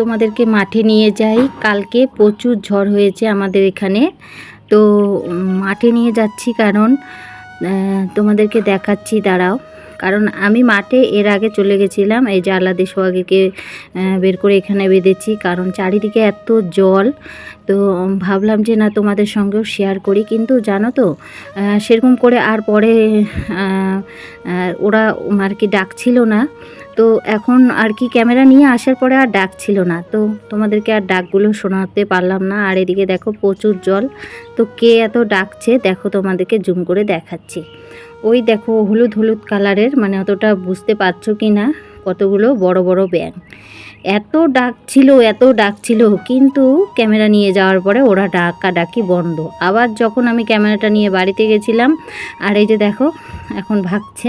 তোমাদেরকে মাঠে নিয়ে যাই। কালকে প্রচুর ঝড় হয়েছে আমাদের এখানে। তো মাঠে নিয়ে যাচ্ছি কারণ তোমাদেরকে দেখাচ্ছি, দাঁড়াও। কারণ আমি মাঠে এর আগে চলে গেছিলাম, এই যে সোহাগীকে বের করে এখানে বেঁধেছি। কারণ চারিদিকে এত জল, তো ভাবলাম যে না তোমাদের সঙ্গেও শেয়ার করি। কিন্তু জানো তো সেরকম করে আর পরে ওরা আর কি ডাকছিল না। তো এখন আর কি ক্যামেরা নিয়ে আসার পরে আর ডাক ছিল না। তো তোমাদেরকে আর ডাকগুলো শোনাতে পারলাম না। আর এদিকে দেখো প্রচুর জল। তো কে এত ডাকছে দেখো তোমাদেরকে জুম করে দেখাচ্ছি। ওই দেখো হলুদ হলুদ কালারের মানে অতটা বুঝতে পারছ কি না কতগুলো বড় বড় ব্যাং এত ডাক ছিল, এত ডাক ছিল, কিন্তু ক্যামেরা নিয়ে যাওয়ার পরে ওরা ডাকা ডাকি বন্ধ। আবার যখন আমি ক্যামেরাটা নিয়ে বাড়িতে গেছিলাম, আর এই যে দেখো, এখন ভাগছে।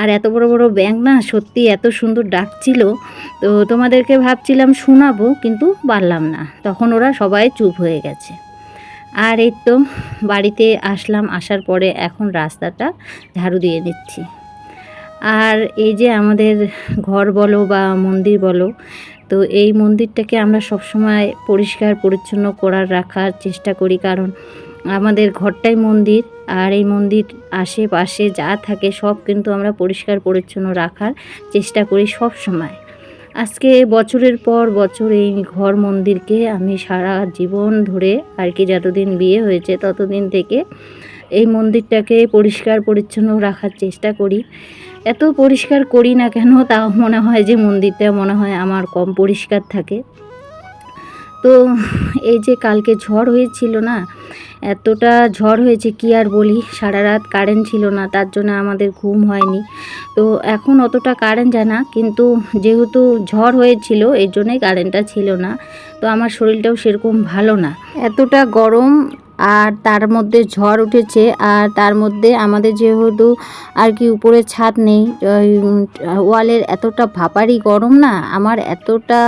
আর এত বড় বড় ব্যাং না, সত্যি এত সুন্দর ডাকছিল তো তোমাদেরকে ভাবছিলাম শোনাবো, কিন্তু পারলাম না। তখন ওরা সবাই চুপ হয়ে গেছে। আর এই তো বাড়িতে আসলাম, আসার পরে এখন রাস্তাটা ঝাড়ু দিয়ে দিচ্ছি। আর এই যে আমাদের ঘর বলো বা মন্দির বলো, তো এই মন্দিরটাকে আমরা সবসময় পরিষ্কার, পরিচ্ছন্ন করার রাখার চেষ্টা করি। কারণ আমাদের ঘরটাই মন্দির আর এই মন্দির আশেপাশে যা থাকে সব কিন্তু আমরা পরিষ্কার, পরিচ্ছন্ন রাখার চেষ্টা করি সব সময় আজকে বছরের পর বছর এই ঘর মন্দিরকে আমি সারা জীবন ধরে আর কি যতদিন বিয়ে হয়েছে ততদিন থেকে এই মন্দিরটাকে পরিষ্কার, পরিচ্ছন্ন রাখার চেষ্টা করি। এত পরিষ্কার করি না কেন? তা মনে হয় যে মন্দিরটা মনে হয় আমার কম পরিষ্কার থাকে। তো এই যে কালকে ঝড় হয়েছিল না এতটা ঝড় হয়েছে, কি আর বলি? সারা রাত কারেন্ট ছিল না, তার জন্য আমাদের ঘুম হয়নি। তো এখন অতটা কারেন্ট যায় না, কিন্তু যেহেতু ঝড় হয়েছিল, এর জন্যই কারেন্টটা ছিল না। তো আমার শরীরটাও সেরকম ভালো না। এতটা গরম, আর তার মধ্যে ঝড় উঠেছে, আর তার মধ্যে আমাদের যেহেতু আর কি উপরে ছাদ নেই ওয়ালের এতটা ভাপারি গরম না, আমার এতটা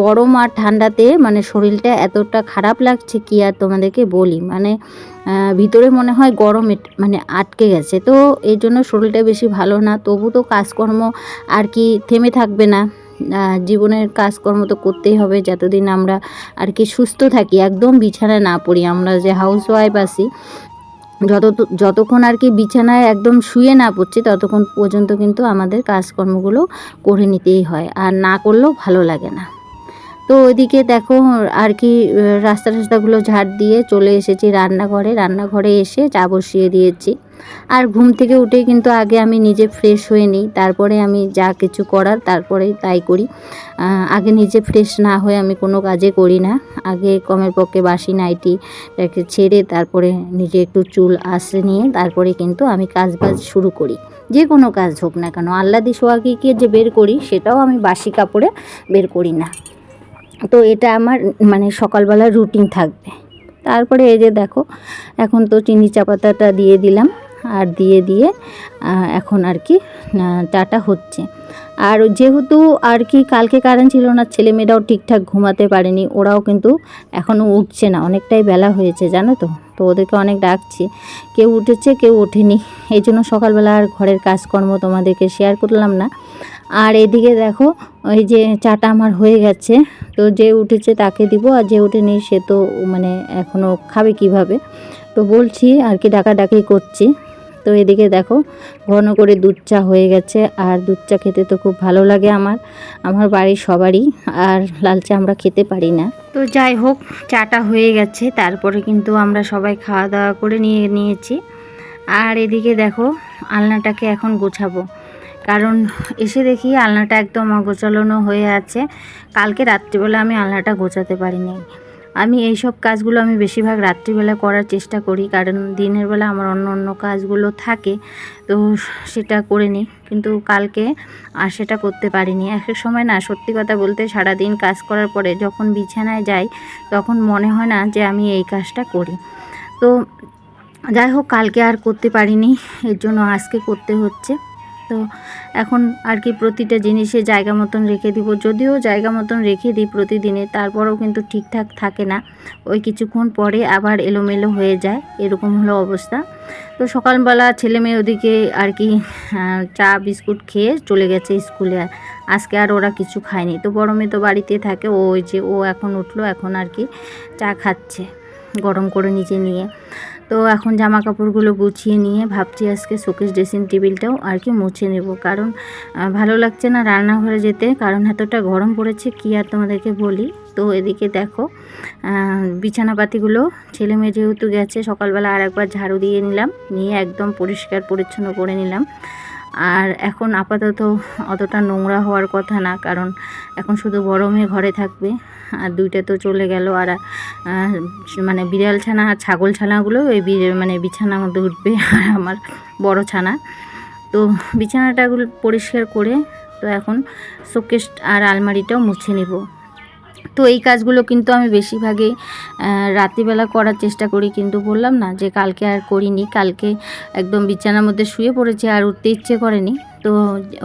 গরম আর ঠান্ডাতে মানে শরীরটা এতটা খারাপ লাগছে, কি আর তোমাদেরকে বলি? মানে আহ, ভিতরে মনে হয় গরম মানে আটকে গেছে। তো এই জন্য শরীরটা বেশি ভালো না। তবু তো কাজকর্ম আর কি থেমে থাকবে না। জীবনের কাজকর্ম তো করতেই হবে। যতদিন আমরা আর কি সুস্থ থাকি একদম বিছানায় না পড়ি। আমরা যে হাউস ওয়াইফ আছি যত যতক্ষণ আর কি বিছানায় একদম শুয়ে না পড়ছি ততক্ষণ পর্যন্ত কিন্তু আমাদের কাজকর্মগুলো করে নিতেই হয়। আর না করলেও ভালো লাগে না। তো ওইদিকে দেখো আর কি রাস্তা রাস্তাগুলো ঝাড় দিয়ে চলে এসেছি রান্নাঘরে। রান্নাঘরে এসে চা বসিয়ে দিয়েছি। আর ঘুম থেকে উঠেই কিন্তু আগে আমি নিজে ফ্রেশ হয়ে নিই। তারপরে আমি যা কিছু করার তারপরে তাই করি। আগে নিজে ফ্রেশ না হয়ে আমি কোনো কাজে করি না। আগে কমের পক্ষে বাসি, নাইটি তাকে ছেড়ে তারপরে নিজে একটু চুল আসে নিয়ে তারপরে কিন্তু আমি কাজ বাজ শুরু করি। যে কোনো কাজ হোক না কেন। আল্লাদি সোহাগীকে যে বের করি, সেটাও আমি বাসি কাপড়ে বের করি না। তো এটা আমার মানে সকালবেলা রুটিন থাকবে। তারপরে এই যে দেখো, এখন তো চিনি চা পাতাটা দিয়ে দিলাম, আর দিয়ে দিয়ে এখন আর কি চাটা হচ্ছে। আর যেহেতু আর কি কালকে কারেন্ট ছিল না ছেলেমেয়েরাও ঠিকঠাক ঘুমাতে পারেনি, ওরাও কিন্তু এখনও উঠছে না, অনেকটাই বেলা হয়েছে, জানো তো? তো ওদেরকে অনেক ডাকছি, কেউ উঠেছে, কেউ ওঠেনি। এই জন্য সকালবেলা আর ঘরের কাজকর্ম তোমাদেরকে শেয়ার করলাম না। আর এদিকে দেখো, ওই যে চাটা আমার হয়ে গেছে, তো যে উঠেছে তাকে দিব, আর যে উঠেনি সে তো মানে এখনও খাবে কীভাবে? তো বলছি আর কি ডাকাডাকি করছি। তো এদিকে দেখো, ঘন করে দুধ চা হয়ে গেছে, আর দুধ চা খেতে তো খুব ভালো লাগে আমার আমার বাড়ির সবারই, আর লাল চা আমরা খেতে পারি না। তো যাই হোক, চাটা হয়ে গেছে, তারপরে কিন্তু আমরা সবাই খাওয়া দাওয়া করে নিয়ে নিয়েছি। আর এদিকে দেখো, আলনাটাকে এখন গোছাবো। কারণ এসে দেখি আলনাটা একদম অগোছালো হয়ে আছে। কালকে রাত্রিবেলা আমি আলনাটা গোছাতে পারিনি। আমি এই সব কাজগুলো আমি বেশিরভাগ রাত্রিবেলা করার চেষ্টা করি, কারণ দিনের বেলা আমার অন্য অন্য কাজগুলো থাকে, তো সেটা করে নিই। কিন্তু কালকে আর সেটা করতে পারিনি। এক এক সময় না, সত্যি কথা বলতে সারাদিন কাজ করার পরে যখন বিছানায় যাই, তখন মনে হয় না যে আমি এই কাজটা করি। তো যাই হোক, কালকে আর করতে পারিনি, এর জন্য আজকে করতে হচ্ছে। তো এখন আর কি প্রতিটা জিনিসে জায়গা মতন রেখে দিব। যদিও জায়গা মতন রেখে দিই প্রতিদিনে, তারপরেও কিন্তু ঠিকঠাক থাকে না। ওই কিছুক্ষণ পরে আবার এলোমেলো হয়ে যায়, এরকম হলো অবস্থা। তো সকালবেলা ছেলে মেয়ে ওদিকে আর কি চা, বিস্কুট খেয়ে চলে গেছে স্কুলে। আজকে আর ওরা কিছু খায়নি। তো বড় মেয়ে তো বাড়িতে থাকে, ও ওই যে ও এখন উঠল, এখন আর কি চা খাচ্ছে গরম করে নিচে নিয়ে। তো এখন জামা কাপড়গুলো গুছিয়ে নিয়ে ভাবছি আজকে শোকেশ ড্রেসিং টেবিলটাও আর কি মুছে নেব। কারণ ভালো লাগছে না রান্নাঘরে যেতে, কারণ এতটা গরম পড়েছে, কি আর তোমাদেরকে বলি? তো এদিকে দেখো বিছানাপাতিগুলো ছেলে মেয়ে যেহেতু গেছে, সকালবেলা আর একবার ঝাড়ু দিয়ে নিলাম, নিয়ে একদম পরিষ্কার পরিচ্ছন্ন করে নিলাম। আর এখন আপাতত অতটা নোংরা হওয়ার কথা না, কারণ এখন শুধু বড় মেয়ে ঘরে থাকবে। আর দুইটা তো চলে গেল, আর মানে বিড়াল ছানা আর ছাগল ছানাগুলো ওই মানে বিছানার মধ্যে উঠবে, আর আমার বড় ছানা। তো বিছানাটাগুলো পরিষ্কার করে তো এখন শোকেস আর আলমারিটাও মুছে নেব। তো এই কাজগুলো কিন্তু আমি বেশিরভাগই রাত্রিবেলা করার চেষ্টা করি, কিন্তু বললাম না যে কালকে আর করিনি। কালকে একদম বিছানার মধ্যে শুয়ে পড়েছে, আর উঠতে ইচ্ছে করেনি। তো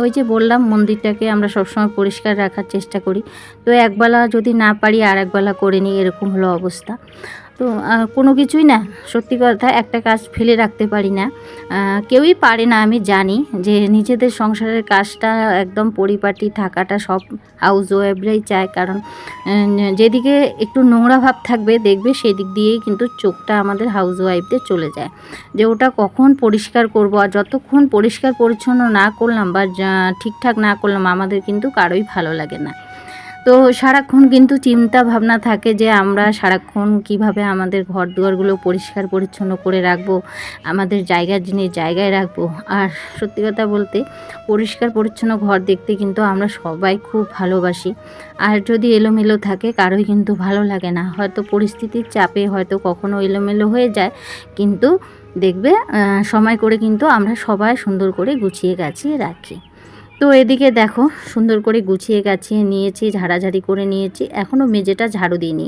ওই যে বললাম, মন্দিরটাকে আমরা সবসময় পরিষ্কার রাখার চেষ্টা করি। তো একবেলা যদি না পারি, আর একবেলা করে নিই, এরকম হলো অবস্থা। তো কোনো কিছুই না। সত্যি কথা, একটা কাজ ফেলে রাখতে পারি না। কেউই পারে না, আমি জানি যে নিজেদের সংসারের কাজটা একদম পরিপাটি থাকাটা সব হাউস ওয়াইফরাই চায়। কারণ যেদিকে একটু নোংরা ভাব থাকবে, দেখবে সেই দিক দিয়েই কিন্তু চোখটা আমাদের হাউস ওয়াইফদের চলে যায়। যে ওটা কখন পরিষ্কার করব আর যতক্ষণ পরিষ্কার পরিচ্ছন্ন না করলাম বা ঠিকঠাক না করলাম, আমাদের কিন্তু কারোই ভালো লাগে না। তো সারাক্ষণ কিন্তু চিন্তা ভাবনা থাকে যে আমরা সারাক্ষণ কীভাবে আমাদের ঘর দুয়ারগুলো পরিষ্কার পরিচ্ছন্ন করে রাখব, আমাদের জায়গার জিনিস জায়গায় রাখব। আর সত্যি কথা বলতে পরিষ্কার পরিচ্ছন্ন ঘর দেখতে কিন্তু আমরা সবাই খুব ভালোবাসি। আর যদি এলোমেলো থাকে কারোই কিন্তু ভালো লাগে না। হয়তো পরিস্থিতির চাপে হয়তো কখনো এলোমেলো হয়ে যায়, কিন্তু দেখবে সময় করে কিন্তু আমরা সবাই সুন্দর করে গুছিয়ে গাছিয়ে রাখি। তো এদিকে দেখো, সুন্দর করে গুছিয়ে গাছিয়ে নিয়েছি, ঝাড়াঝাড়ি করে নিয়েছি। এখনও মেঝেটা ঝাড়ু দিইনি,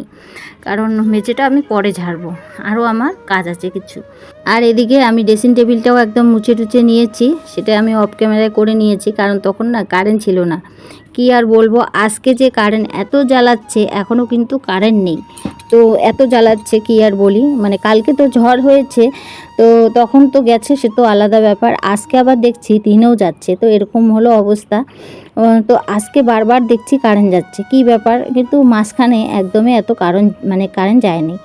কারণ মেঝেটা আমি পরে ঝাড়বো। আরও আমার কাজ আছে কিছু। আর এদিকে আমি ড্রেসিং টেবিলটাও একদম মুছে টুচে নিয়েছি, সেটা আমি অফ ক্যামেরায় করে নিয়েছি, কারণ তখন না কারেন্ট ছিল না। কি আর বলব, আজকে যে কারেন্ট এত জ্বালাচ্ছে এখনও কিন্তু কারেন্ট নেই। তো এত জ্বালাচ্ছে, কি আর বলি? মানে কালকে তো ঝড় হয়েছে তো তখন তো গেছে, সে তো আলাদা ব্যাপার। আজকে আবার দেখছি দিনেও যাচ্ছে। তো এরকম হলো অবস্থা। তো আজকে বারবার দেখছি কারেন্ট যাচ্ছে। কি ব্যাপার? কিন্তু মাঝখানে একদমই এত কারণ মানে কারেন্ট যায়নি।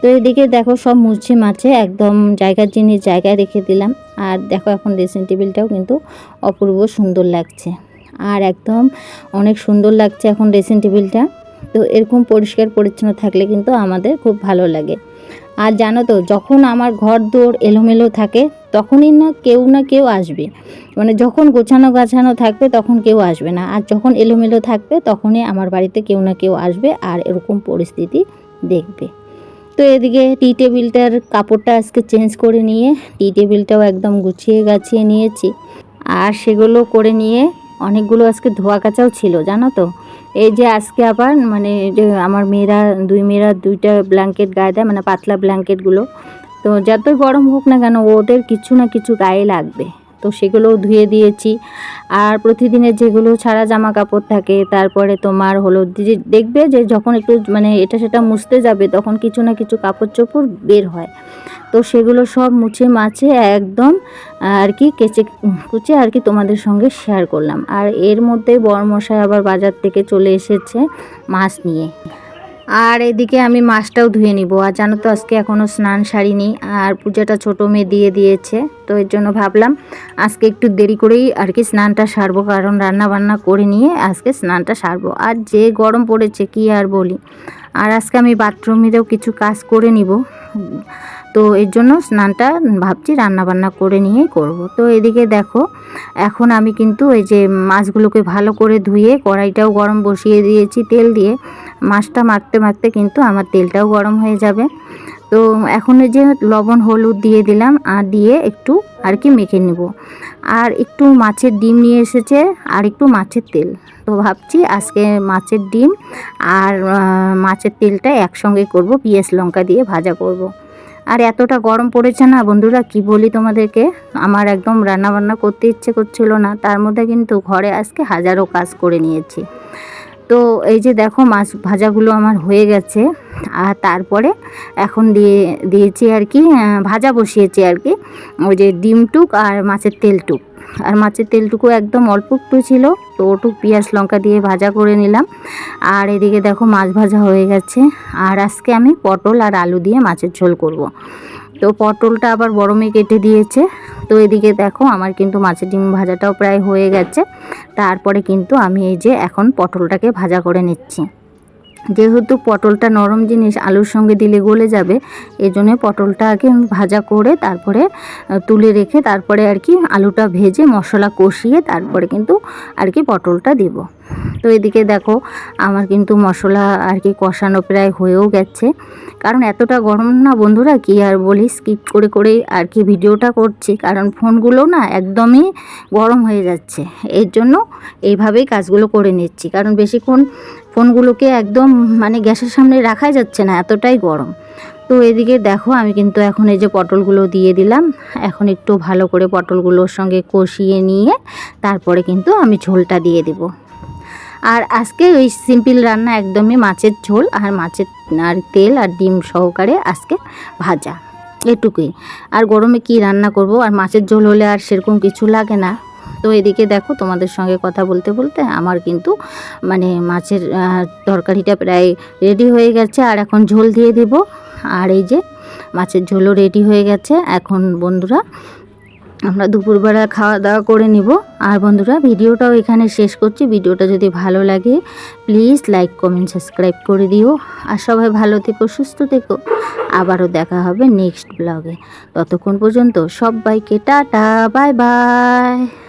তো এদিকে দেখো সব মুছে মাছে, একদম জায়গার জিনিস জায়গায় রেখে দিলাম। আর দেখো এখন ড্রেসিং টেবিলটাও কিন্তু অপূর্ব সুন্দর লাগছে। আর একদম অনেক সুন্দর লাগছে এখন ড্রেসিং টেবিলটা তো এরকম পরিষ্কার পরিচ্ছন্ন থাকলে কিন্তু আমাদের খুব ভালো লাগে। আর জানো তো, যখন আমার ঘর দৌড় এলোমেলো থাকে, তখনই না কেউ না কেউ আসবে। মানে যখন গোছানো গাছানো থাকবে, তখন কেউ আসবে না। আর যখন এলোমেলো থাকবে, তখনই আমার বাড়িতে কেউ না কেউ আসবে আর এরকম পরিস্থিতি দেখবে। তো এদিকে টি টেবিলটার কাপড়টা আজকে চেঞ্জ করে নিয়ে, টি টেবিলটাও একদম গুছিয়ে গাছিয়ে নিয়েছি। আর সেগুলো করে নিয়ে অনেকগুলো আজকে ধোয়া কাচাও ছিল, জানো তো? এই যে আজকে আবার মানে যে আমার মেয়েরা, দুই মেয়েরা দুইটা ব্ল্যাঙ্কেট গায়ে দেয় মানে পাতলা ব্ল্যাঙ্কেটগুলো তো যতই গরম হোক না কেন, ওদের কিছু না কিছু গায়ে লাগবে। তো সেগুলোও ধুয়ে দিয়েছি। আর প্রতিদিনের যেগুলো ছাড়া জামা কাপড় থাকে, তারপরে তোমার হলো যে দেখবে যে যখন একটু মানে এটা সেটা মুছতে যাবে, তখন কিছু না কিছু কাপড় চোপড় বের হয়। তো সেগুলো সব মুছে মাছে একদম আর কি কেচে কুচে আর কি তোমাদের সঙ্গে শেয়ার করলাম। আর এর মধ্যে বরমশাই আবার বাজার থেকে চলে এসেছে মাছ নিয়ে। আর এদিকে আমি মাছটাও ধুয়ে নিব। আর জানো তো আজকে এখনও স্নান সারিনি, আর পূজাটা ছোটো মেয়ে দিয়ে দিয়েছে। তো এর জন্য ভাবলাম আজকে একটু দেরি করেই আর কি স্নানটা সারবো, কারণ রান্না বান্না করে নিয়ে আজকে স্নানটা সারবো। আর যে গরম পড়েছে কি আর বলি। আর আজকে আমি বাথরুমেরও কিছু কাজ করে নিব। তো এর জন্য স্নানটা ভাবছি রান্না বান্না করে নিয়েই করব। তো এদিকে দেখো, এখন আমি কিন্তু এই যে মাছগুলোকে ভালো করে ধুয়ে কড়াইটাও গরম বসিয়ে দিয়েছি তেল দিয়ে। মাছটা মাখতে মাখতে কিন্তু আমার তেলটাও গরম হয়ে যাবে। তো এখন যে লবণ, হলুদ দিয়ে দিলাম, আর দিয়ে একটু আর কি মেখে নেব। আর একটু মাছের ডিম নিয়ে এসেছে, আর একটু মাছের তেল। তো ভাবছি আজকে মাছের ডিম আর মাছের তেলটা একসঙ্গে করব, পিঁয়াজ, লঙ্কা দিয়ে ভাজা করব। আর এতটা গরম পড়েছে না, বন্ধুরা, কি বলি তোমাদেরকে? আমার একদম রান্না বান্না করতে ইচ্ছে করছিল না, তার মধ্যে কিন্তু ঘরে আজকে হাজারো কাজ করে নিয়েছি। তো এই যে দেখো মাছ ভাজাগুলো আমার হয়ে গেছে, আর তারপরে এখন দিয়ে দিয়েছি আর কি ভাজা বসিয়েছি আর কি, ওই যে ডিমটুক আর মাছের তেলটুক আর মাছের তেলটুকু একদম অল্প একটু ছিল, তো ওটুক পেঁয়াজ লঙ্কা দিয়ে ভাজা করে নিলাম। আর এদিকে দেখো মাছ ভাজা হয়ে গেছে, আর আজকে আমি পটল আর আলু দিয়ে মাছের ঝোল করব। তো পটলটা আবার বড়মে কেটে দিয়েছে, তো এদিকে দেখো আমার কিন্তু মাছের ডিম ভাজাটাও প্রায় হয়ে গেছে। তারপরে কিন্তু আমি এই যে এখন পটলটাকে ভাজা করে নিচ্ছি। যেহেতু পটলটা নরম জিনিস, আলুর সঙ্গে দিলে গলে যাবে এই জন্য পটলটা আগে ভাজা করে তারপরে তুলে রেখে তারপরে আর কি আলুটা ভেজে মশলা কষিয়ে তারপরে কিন্তু আর কি পটলটা দেব। তো এদিকে দেখো, আমার কিন্তু মশলা আর কি কষানো প্রায় হয়েও গেছে। কারণ এতটা গরম না বন্ধুরা, কি আর বলি স্কিপ করে করে আর কি ভিডিওটা করছি। কারণ ফোনগুলো না একদমই গরম হয়ে যাচ্ছে। এর জন্য এইভাবেই কাজগুলো করে নিচ্ছি। কারণ বেশিক্ষণ ফোনগুলোকে একদম মানে গ্যাসের সামনে রাখাই যাচ্ছে না, এতটাই গরম। তো এদিকে দেখো, আমি কিন্তু এখন এই যে পটলগুলো দিয়ে দিলাম। এখন একটু ভালো করে পটলগুলোর সঙ্গে কষিয়ে নিয়ে তারপরে কিন্তু আমি ঝোলটা দিয়ে দেব। আর আজকে ওই সিম্পল রান্না একদমই মাছের ঝোল, আর মাছের, আর তেল আর ডিম সহকারে আজকে ভাজা, এটুকুই। আর গরমে কি রান্না করব? আর মাছের ঝোল হলে আর সেরকম কিছু লাগে না। তো এদিকে দেখো তোমাদের সঙ্গে কথা বলতে বলতে আমার কিন্তু মানে মাছের তরকারিটা প্রায় রেডি হয়ে গেছে। আর এখন ঝোল দিয়ে দেব। আর এই যে মাছের ঝোলও রেডি হয়ে গেছে। এখন বন্ধুরা আমরা দুপুরবেলা খাওয়া দাওয়া করে নিব। আর বন্ধুরা ভিডিওটাও এখানে শেষ করছি। ভিডিওটা যদি ভালো লাগে প্লিজ লাইক কমেন্ট সাবস্ক্রাইব করে দিও। আর সবাই ভালো থেকো, সুস্থ থেকো। আবারও দেখা হবে নেক্সট ব্লগে ততক্ষণ পর্যন্ত সবাইকে টাটা বাই বাই